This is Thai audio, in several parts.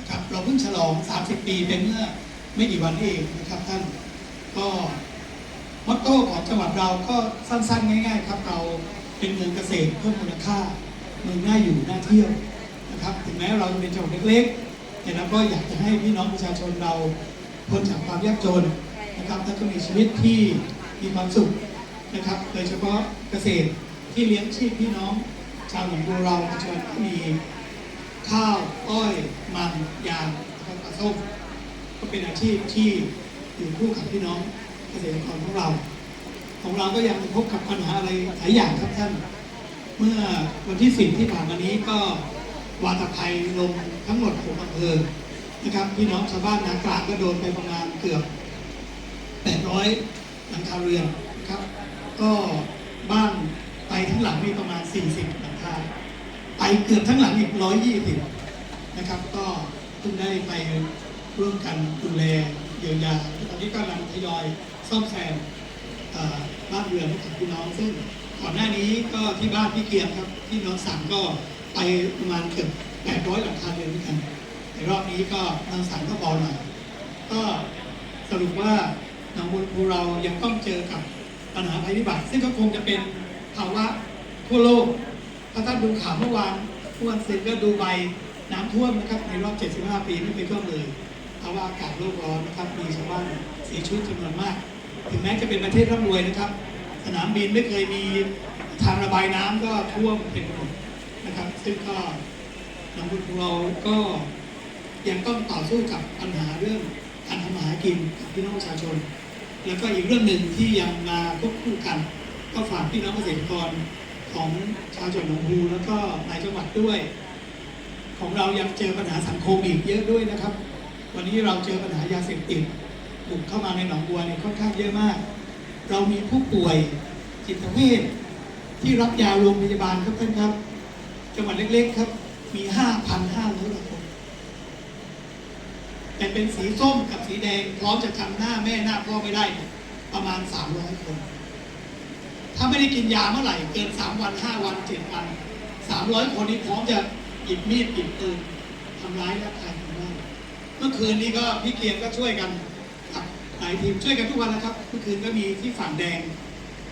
นะครับเราเพิ่งฉลอง 30 ปีเป็นเมื่อไม่กี่วันนี้เองนะครับท่านก็มอตโต้ของจังหวัดเราก็สั้นๆ ง่าย ๆ ครับเราเป็นเมืองเกษตรเพิ่มมูลค่าเมืองน่าอยู่น่าเที่ยวนะครับถึงแม้เราจะเป็นจังหวัดเล็กๆแต่เราก็อยากจะให้พี่น้องประชาชนเราพ้นจากความยากจนนะครับและก็มีชีวิตที่มีความสุขนะครับ โดยเฉพาะเกษตรที่เลี้ยงชีพพี่น้อง ชาวหนองบัวเราปัจจุบันก็มี ข้าวอ้อยมันยางแล้วก็ส้มก็เป็นอาชีพที่อยู่คู่กับพี่น้องเกษตรกรของเรา ของเราก็ยังพบกับปัญหาอะไรหลายอย่างครับท่าน เมื่อวันที่สิบที่ผ่านมานี้ก็วาตภัยลงทั้งหมดหกอำเภอนะครับพี่น้องชาวบ้านนากลางก็โดนไปประมาณเกือบ 800 หลังคาเรือนครับ ก็บ้านไปทั้งหลังมีประมาณ 40หลั ไปเกือบทั้งหลังอีก120นะครับ ก็เพิ่งได้ไปร่วมกันดูแลเยียวยาตอนนี้กำลังทยอยซ่อมแซมบ้านเรือนให้กับพี่น้องซึ่งก่อนหน้านี้ก็ที่บ้านพี่เกียงครับที่น้องสังก็ไปประมาณเกือบ800หลังคาเรือนด้วยกันในรอบนี้ก็น้องสังก็เบาหน่อยก็สรุปว่าหนองบัวลำพูเรายังต้องเจอกับปัญหาภัยพิบัติ ซึ่งก็คงจะเป็นภาวะทั่วโลก ถ้าท่านดูข่าวเมื่อวานเมื่อวันเสร็จก็ดูใบน้ำท่วมนะครับในรอบ 75 ปีไม่เคยท่วมเลยภาวะอากาศโลกร้อนนะครับมีชาวบ้านเสียชีวิตจำนวนมาก ถึงแม้จะเป็นประเทศร่ำรวยนะครับ สนามบินไม่เคยมีทางระบายน้ำก็ท่วมเป็นหมดนะครับ ซึ่งก็นองบัวลำพูเราก็ยังต้องต่อสู้กับปัญหาเรื่องการทำมาหากินกับพี่น้องประชาชน แล้วก็อีกเรื่องหนึ่งที่ยังมาควบคู่กัน ก็ฝากพี่น้องเกษตรกร ของชาวจังหวัดหนองบัวแล้วก็ในจังหวัดด้วย ของเรายังเจอปัญหาสังคมอีกเยอะด้วยนะครับ วันนี้เราเจอปัญหายาเสพติดบุกเข้ามาในหนองบัวเนี่ยค่อนข้างเยอะมาก เรามีผู้ป่วยจิตเวชที่รับยาโรงพยาบาลครับท่านครับ จังหวัดเล็กๆครับ มี 5,500กว่าคนแต่เป็นสีส้มกับสีแดงพร้อมจะจำหน้าแม่หน้าพ่อไม่ได้ ประมาณ 300 คน ถ้าไม่ได้กินยาเมื่อไหร่ เกิน 3 วัน 5 วัน 7 วัน 300 คนนี้พร้อมจะหยิบมีดหยิบปืนทำร้ายร่างกายคนได้เมื่อคืนนี้ก็พี่เกียงก็ช่วยกันหลายทีมช่วยกันทุกวันนะครับ เมื่อคืนก็มีที่ฝั่งแดง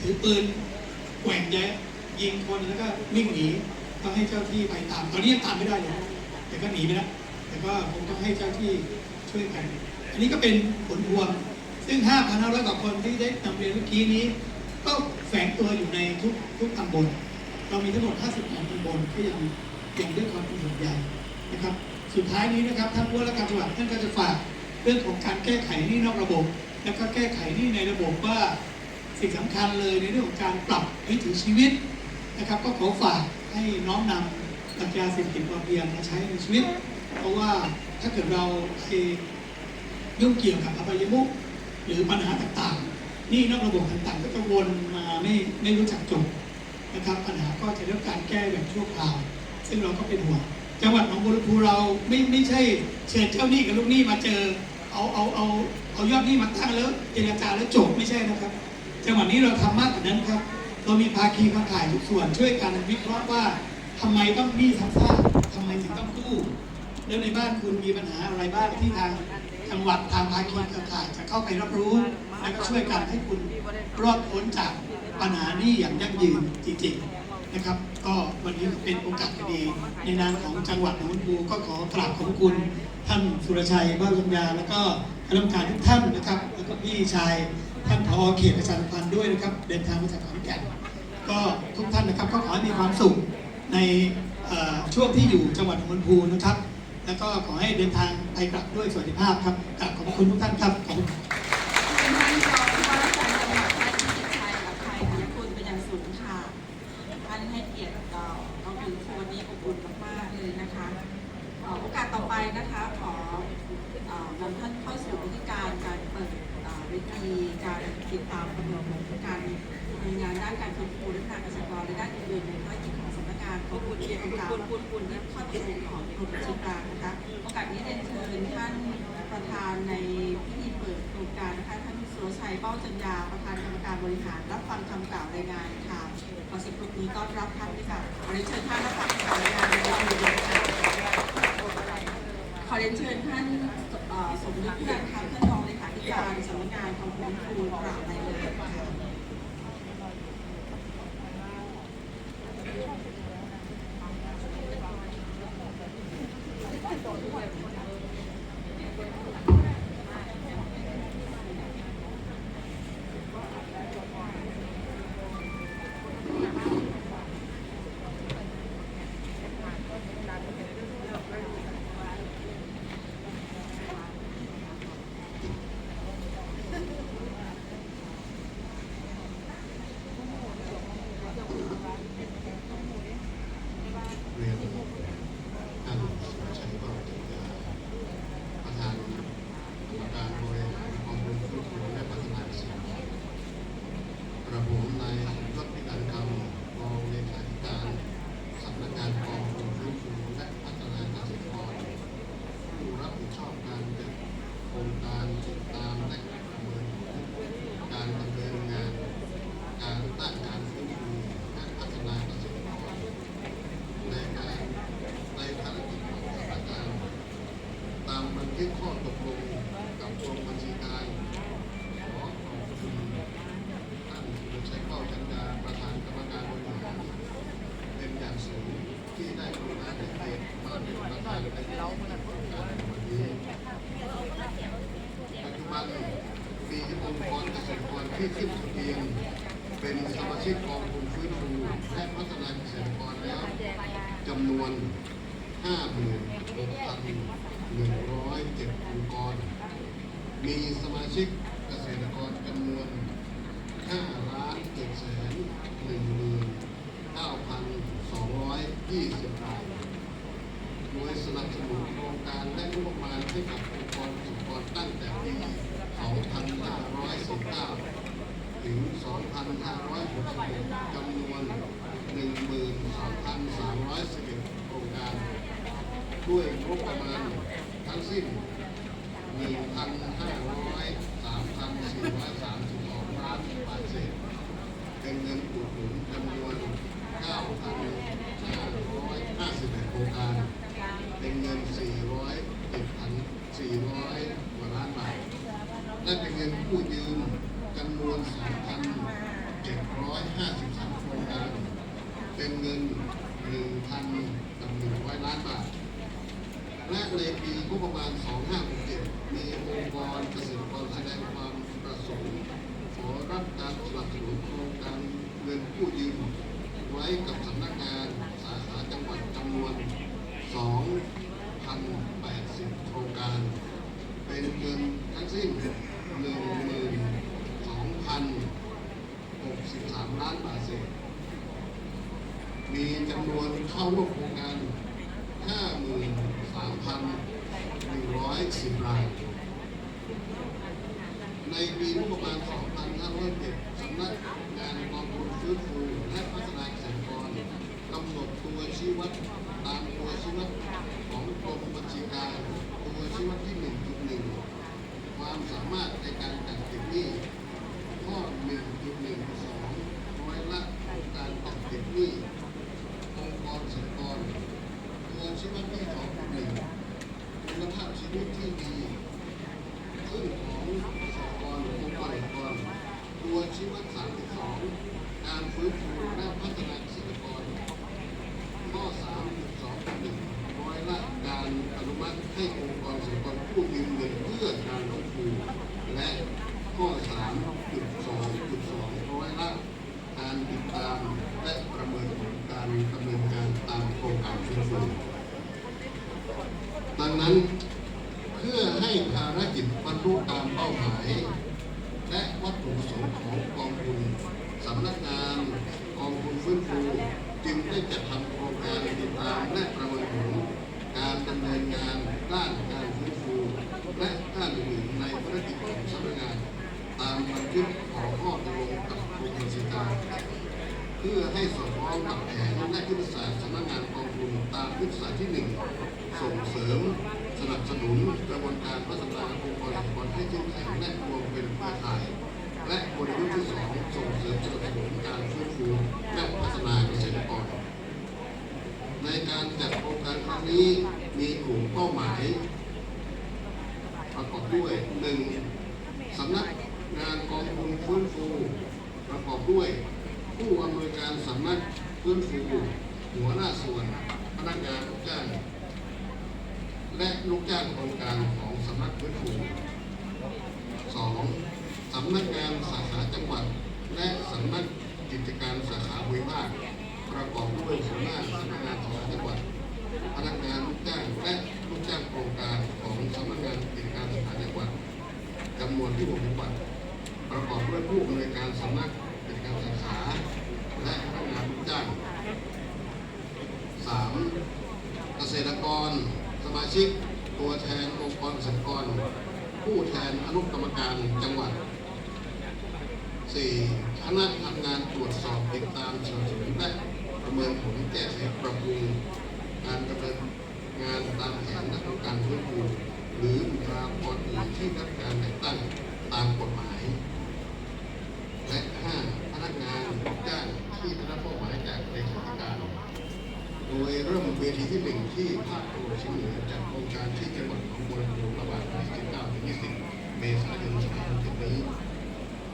ถือปืนแกว่งแยะยิงคนแล้วก็วิ่งหนีก็ให้เจ้าที่ไปตามตอนนี้ยังตามไม่ได้เลยแต่ก็หนีไปแล้วแต่ก็คงต้องให้เจ้าที่ช่วยกัน อันนี้ก็เป็นผลพวงซึ่ง5,500กว่าคนที่ได้นำเรียนเมื่อกี้นี้ ก็แฝงตัวอยู่ในทุกทุกตำบล เรามีทั้งหมด 52ตำบลก็ยังยังด้วยความเป็นห่วงใยนะครับ สุดท้ายนี้นะครับท่านผู้ว่าราชการจังหวัดท่านก็จะฝากเรื่องของการแก้ไขนี้นอกระบบ แล้วก็แก้ไขนี้ในระบบว่าสิ่งสำคัญเลยในเรื่องของการปรับวิถีชีวิตนะครับ ก็ขอฝากให้น้อมนำปรัชญาเศรษฐกิจพอเพียงมาใช้ในชีวิต เพราะว่าถ้าเกิดเราไปยุ่งเกี่ยวกับอบายมุขหรือปัญหาต่างๆ นี่นอกระบบต่างๆก็จะวนมาไม่ไม่รู้จักจบนะครับปัญหาก็จะได้รับการแก้แบบชั่วคราว ซึ่งเราก็เป็นห่วงจังหวัดหนองบัวลำพูเราไม่ไม่ใช่เชิญเจ้าหนี้กับลูกหนี้มาเจอ เอาเอาเอาเอายอดหนี้มาตั้งแล้วเจรจาแล้วจบไม่ใช่นะครับ จังหวัดนี้เราทำมากกว่านั้นครับ เรามีภาคีเครือข่ายทุกส่วนช่วยกันวิเคราะห์ว่าทำไมต้องหนี้ซ้ำซากทำไมถึงต้องกู้แล้วในบ้านคุณมีปัญหาอะไรบ้างที่ทางจังหวัดทางภาคีเครือข่ายจะเข้าไปรับรู้ และก็ช่วยกันให้คุณรอดพ้นจากปัญหานี้อย่างยั่งยืนจริงๆนะครับ ก็วันนี้เป็นโอกาสดี ในนามของจังหวัดหนองบัวลำพูก็ขอกราบขอบคุณท่านสุรชัยบ้าวัญญาแล้วก็คณะกรรมการทุกท่านนะครับ แล้วก็พี่ชายท่านพอเขตประชาสัมพันธ์ด้วยนะครับ เดินทางมาจากขอนแก่นก็ทุกท่านนะครับก็ขอให้มีความสุขในช่วงที่อยู่จังหวัดหนองบัวลำพูนะครับ แล้วก็ขอให้เดินทางไปกลับด้วยสวัสดิภาพครับกราบขอบคุณทุกท่านครับขอบคุณ คุณคุณและข้อตกลงของกรมบัญชีกลางนะคะโอกาสนี้เรียนเชิญท่านประธานในพิธีเปิดโครงการนะคะท่านสุรชัยเป้าจัญญาประธานกรรมการบริหารรับฟังคำกล่าวรายงานค่ะขอเสิบปรบมือต้อนรับท่านด้วยค่ะขอเรียนเชิญท่านรับฟังคำกล่าวรายงานในเวทีเลยค่ะขอเรียนเชิญท่านสมนึกเพื่อนค่ะท่านรองเลขาธิการสำนักงานกองทุนครูกราบรายงานค่ะ เรียนท่านสุรชัยก็จะประธานกรรมการบริหารกองทุนฟื้นฟูและพัฒนาเกษตรกระผมนายสมยศพิการคำรองเลขาธิการสำนักงานกองทุนฟื้นฟูและพัฒนาเกษตรกรผู้รับผิดชอบการจัดโครงการติดตามและประเมินการดำเนินงาน การต้านการฟื้นฟูและพัฒนาเกษตรกร ในการในภารกิจของสำนักงาน ตามบันข้อตกลงกับกรมบัญชีกลารขอขอบคุณท่านสุรชัยเป้าจันดาประธานกรรมการบริหารเป็นอย่างสูงที่ได้กรุณาให้เกียรติมาเป็นประธานในโครงการในวันนี้ปัจจุบันมีองค์กรเกษตรกรที่ขึ้นทะเบียนเป็นสมาชิกกองทุนฟื้นฟูและพัฒนาเกษตรกรแล้วจำนวน56,107องค์กร มีสมาชิกเกษตรกรจำนวน5ล้าน7แสน1หมื่น9,220รายโดยสนับสนุนโครงการและงบประมาณให้กับองค์กรเกษตรกรตั้งแต่ปี 2519 ถึง 2,566จำนวน 12,311 โครงการ ด้วยงบประมาณทั้งสิ้น 1,503,432ล้านบาทเศษเป็นเงินอุดหนุนจำนวน9,551โครงการ เป็นเงิน 407,400กว่าล้านบาทและเป็นเงินกู้ยืมจำนวน2,753โครงการ เป็นเงิน1,000กับ100ล้านบาท และในปีงบประมาณ 2567 มีองค์กรเกษตรกรแสดงความประสงค์ขอรับการสนับสนุนโครงการเงินกู้ยืมไว้กับสำนักงานสาขาจังหวัดจำนวน 2,080 โครงการ เป็นเงินทั้งสิ้น 12,063 ล้านบาทเศษมีจำนวนเข้าร่วมโครงการ 53,110 ราย ในปีงบประมาณ 2507สำนักงานกองทุนฟื้นฟูและพัฒนาเกษตรกรกำหนดตัวชี้วัดตามตัวชี้วัดของกรมบัญชีการตัวชี้วัดที่ 1.1 ความสามารถในการจัดเก็บหนี้ข้อ 1.12ร้อยละของการจัดเก็บหนี้องค์กรเกษตรกร ตัวชี้วัดที่ 2.1 คุณภาพชีวิตที่ดี ซึ่งของสหกรณ์องค์กรเอกชนตัวชี้วัด32 การฟื้นฟูและพัฒนาเกษตรกร ข้อ 3.2.1 ร้อยละการอนุมัติให้องค์กรเกษตรกรกู้ยืมเงินเพื่อการลงทุนและข้อ 3.2.2 ร้อยละการติดตามและประเมินผลการดำเนินการตามโครงการฟื้นฟู ดังนั้นเพื่อให้ภารกิจบรรลุตามเป้าหมาย และวัตถุประสงค์ของกองทุนสำนักงานกองทุนฟื้นฟู จึงได้จัดทำโครงการติดตามและประเมินผลการดำเนินงานด้านการฟื้นฟูและด้านอื่นในภารกิจของสำนักงาน ตามบันทึกของข้อตกลงกับกรมบัญชีการเพื่อให้สอดคล้องกับแผนและยุทธศาสตร์สำนักงานกองทุนตามยุทธศาสตร์ที่หนึ่งส่งเสริม สนับสนุนกระบวนการพัฒนาองค์กรเอกชนให้เข้มแข็งและรวมเป็นเครือข่ายและบริยุทธ์ที่สองส่งเสริมสนับสนุนการฟื้นฟูและพัฒนาเกษตรกร ในการจัดโครงการครั้งนี้มีกลุ่มเป้าหมายด้วยหนึ่งสำนักงานกองทุนฟื้นฟู ประกอบด้วย ผู้อำนวยการสำนักฟื้นฟูหัวหน้าส่วนพนักงานลูกจ้างและลูกจ้างโครงการของสำนักฟื้นฟูสองสำนักงานสาขาจังหวัด และสำนักกิจการสาขาภูมิภาค ประกอบด้วยหัวหน้าสำนักงานสาขาจังหวัดพนักงานลูกจ้างและลูกจ้างโครงการของสำนักงานกิจการสาขาจังหวัดจำนวนที่หกจังหวัดประกอบด้วยผู้อำนวยการสำนักกิจการสาขาและพนักงานลูกจ้างสามเกษตรกร สมาชิก ตัวแทนองค์กรเกษตรกร ผู้แทนอนุกรรมการจังหวัด 4. คณะทำงานตรวจสอบติดตามสนับสนุนและ ประเมินผลแก้ไขปรับปรุงการดำเนินงานตามแผนและโครงการฟื้นฟูหรือบุคลากรอื่นที่รับการแต่งตั้งตามกฎหมาย และ 5. พนักงานลูกจ้างที่ได้รับมอบหมายจากเลขาธิการ โดยเริ่มเวทีที่หนึ่งที่ภาคตะวันออกเฉียงเหนือจัดโครงการที่จังหวัดหนองบัวลำพูระหว่างวันที่19ถึง20 เมษายน2567นี้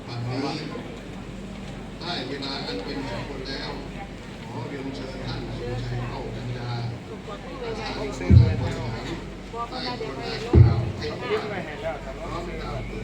วันนี้ได้เวลาอันเป็นสมควรแล้ว ขอเรียนเชิญท่านสุชัยเข้ากัญญาประธานกรรมการบริหารได้กรุณากล่าวให้ว่าพร้อมกล่าวเปิด